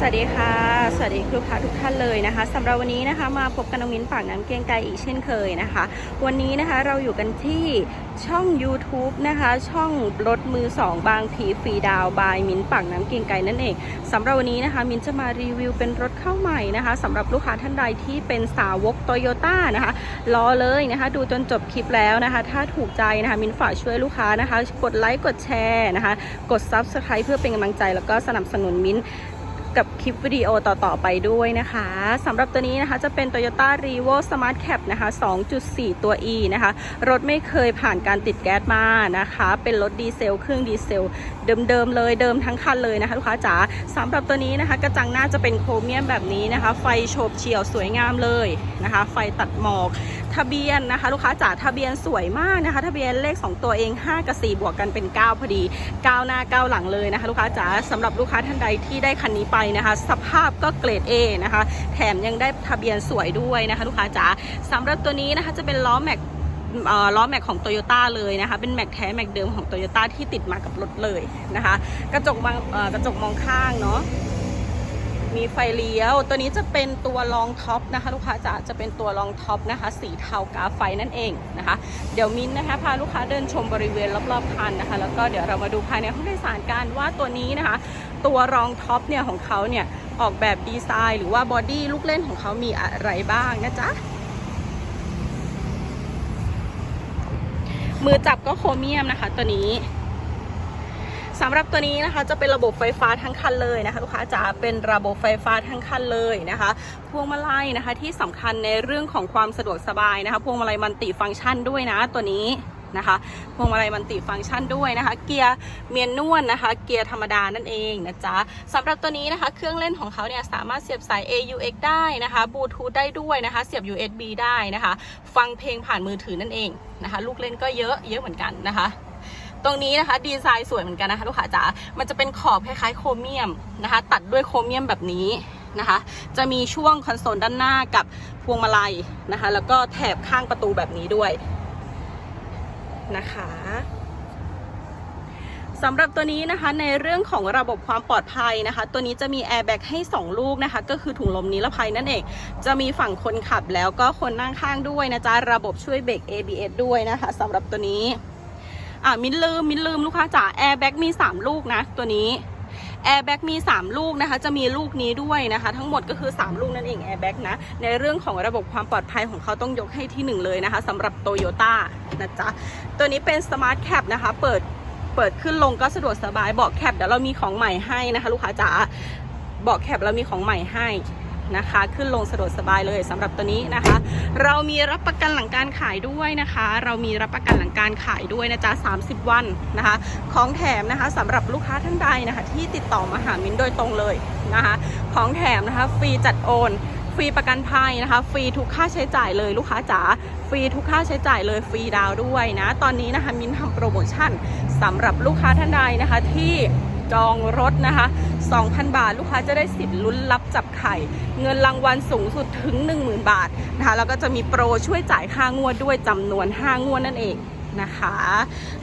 สวัสดีค่ะ สวัสดีลูกค้าทุกท่านเลยนะคะสำหรับวันนี้นะคะมาพบกันน้องมิ้นปากน้ำเกียงไกอีกเช่นเคยนะคะ วันนี้นะคะเราอยู่กันที่ช่อง YouTube นะคะช่องรถมือ 2 บางพีฟรีดาวบายมิ้นปากน้ำเกียงไกรนั่นเองสำหรับวันนี้นะคะมิ้นจะมารีวิวเป็นรถเข้าใหม่นะคะสำหรับลูกค้าท่านใดที่เป็นสาวกโตโยต้านะคะรอเลยนะคะ ดูจนจบคลิปแล้วนะคะ ถ้าถูกใจนะคะมิ้นฝากช่วยลูกค้านะคะ กดไลค์กดแชร์นะคะ กด Subscribe เพื่อเป็นกำลังใจแล้วก็สนับสนุนมิ้น กับคลิปวิดีโอต่อๆไปด้วยนะคะสำหรับตัวนี้นะคะจะเป็น Toyota r e v o Smart Cap นะคะ 2.4 ตัว E นะคะ รถไม่เคยผ่านการติดแก๊สมานะคะ เป็นรถดีเซล เครื่องดีเซล เดิมๆเลยเดิมทั้งคันเลยนะคะลูกค้าจ๋าสำหรับตัวนี้นะคะ กระจังหน้าจะเป็นโครเมียมแบบนี้นะคะ ไฟโฉบเฉี่ยวสวยงามเลยนะคะ ไฟตัดหมอกทะเบียนนะคะ ลูกค้าจ๋าทะเบียนสวยมากนะคะ ทะเบียนเลข 2 ตัวเอง 5 กับ 4 บวกกันเป็น 9 พอดี 9 หน้า 9 หลังเลยนะคะ ลูกค้าจ๋าสำหรับลูกค้าท่านใดที่ได้คันนี้ไปนะคะ สภาพก็เกรด A นะคะ แถมยังได้ทะเบียนสวยด้วยนะคะ ลูกค้าจ๋าสำหรับตัวนี้นะคะจะเป็นล้อแม็กล้อแม็กของโตโยต้าเลยนะคะ เป็นแม็กแท้แม็กเดิมของโตโยต้าที่ติดมากับรถเลยนะคะ กระจกมองกระจกมองข้างเนาะ มีไฟเลี้ยว ตัวนี้จะเป็นตัวรองท็อปนะคะลูกค้าจะจะเป็นตัวรองท็อปนะคะ สีเทากาไฟนั่นเองนะคะ เดี๋ยวมิ้นนะคะพาลูกค้าเดินชมบริเวณรอบๆคันนะคะ แล้วก็เดี๋ยวเรามาดูภายในห้องโดยสารกันว่าตัวนี้นะคะ ตัวรองท็อปเนี่ยของเขาเนี่ยออกแบบดีไซน์ หรือว่าบอดี้ลูกเล่นของเขามีอะไรบ้างนะจ๊ะมือจับก็โครเมียมนะคะตัวนี้ สำหรับตัวนี้นะคะจะเป็นระบบไฟฟ้าทั้งคันเลยนะคะลูกค้าจ๋าเป็นระบบไฟฟ้าทั้งคันเลยนะคะพวงมาลัยนะคะที่สำคัญในเรื่องของความสะดวกสบายนะคะพวงมาลัยมันติฟังก์ชันด้วยนะตัวนี้นะคะพวงมาลัยมันติฟังก์ชันด้วยนะคะ เกียร์เมียนนวลนะคะ เกียร์ธรรมดานั่นเองนะจ๊ะสำหรับตัวนี้นะคะ เครื่องเล่นของเขาเนี่ยสามารถเสียบสาย AUX ได้นะคะบลูทูธได้ด้วยนะคะ เสียบ USB ได้นะคะ ฟังเพลงผ่านมือถือนั่นเองนะคะ ลูกเล่นก็เยอะเยอะเหมือนกันนะคะ ตรงนี้นะคะดีไซน์สวยเหมือนกันนะคะลูกค้าจ๋า มันจะเป็นขอบคล้ายๆโครเมียมนะคะ ตัดด้วยโครเมียมแบบนี้นะคะ จะมีช่วงคอนโซลด้านหน้ากับพวงมาลัยนะคะ แล้วก็แถบข้างประตูแบบนี้ด้วยนะคะสำหรับตัวนี้นะคะในเรื่องของระบบความปลอดภัยนะคะ ตัวนี้จะมีแอร์แบ็กให้ 2 ลูกนะคะ ก็คือถุงลมนิรภัยนั่นเอง จะมีฝั่งคนขับแล้วก็คนนั่งข้างด้วยนะจ๊ะ ระบบช่วยเบรก ABS ด้วยนะคะสำหรับตัวนี้ อ่ามินลืมมินลืมลูกค้าจ๋าแอร์แบ็กมี 3 ลูกนะ ตัวนี้แอร์แบ็กมี 3 ลูกนะคะ จะมีลูกนี้ด้วยนะคะ ทั้งหมดก็คือ 3 ลูกนั่นเองแอร์แบ็กนะ ในเรื่องของระบบความปลอดภัยของเขาต้องยกให้ที่ 1 เลยนะคะสำหรับโตโยต้านะจ๊ะ ตัวนี้เป็นสมาร์ทแคปนะคะ เปิดเปิดขึ้นลงก็สะดวกสบายเบาะแคปเดี๋ยวเรามีของใหม่ให้นะคะ ลูกค้าจ๋าเบาะแคปเรามีของใหม่ให้ นะคะ ขึ้นลงสะดวกสบายเลยสำหรับตัวนี้นะคะ เรามีรับประกันหลังการขายด้วยนะคะ เรามีรับประกันหลังการขายด้วยนะจ๊ะ30 วันนะคะ ของแถมนะคะสำหรับลูกค้าท่านใดนะคะ ที่ติดต่อมาหามินโดยตรงเลยนะคะ ของแถมนะคะฟรีจัดโอนฟรีประกันภัยนะคะ ฟรีทุกค่าใช้จ่ายเลยลูกค้าจ๋าฟรีทุกค่าใช้จ่ายเลยฟรีดาวด้วยนะ ตอนนี้นะคะมินทำโปรโมชั่นสำหรับลูกค้าท่านใดนะคะที่จองรถนะคะ 2,000 บาท ลูกค้าจะได้สิทธิ์ลุ้นรับจับไข่ เงินรางวัลสูงสุดถึง 10,000 บาทนะคะแล้วก็จะมีโปรช่วยจ่ายค่างวดด้วยจำนวน 5 งวดนั่นเองนะคะ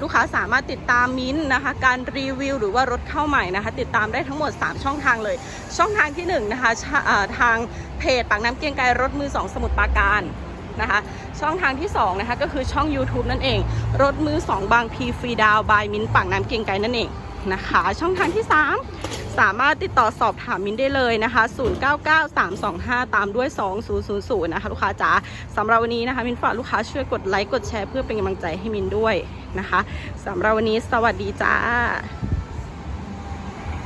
ลูกค้าสามารถติดตามมิ้นนะคะ การรีวิวหรือว่ารถเข้าใหม่นะคะ ติดตามได้ทั้งหมด 3 ช่องทางเลย ช่องทางที่1นะคะะทางเพจปากน้ำเกียงไกรรถมือ 2 สมุทรปราการนะคะช่องทางที่2นะคะก็คือช่อง YouTube นั่นเอง รถมือ 2 บางพีฟรีดาวบายมิ้นปากน้ำเกียงไกรนั่นเองนะคะ ช่องทางที่ 3 สามารถติดต่อสอบถามมินได้เลยนะคะ 099325 ตามด้วย 2000 นะคะ ลูกค้าจ๋าสำหรับวันนี้นะคะ มินฝากลูกค้าช่วยกดไลค์กดแชร์เพื่อเป็นกำลังใจให้มินด้วยนะคะสำหรับวันนี้สวัสดีจ้า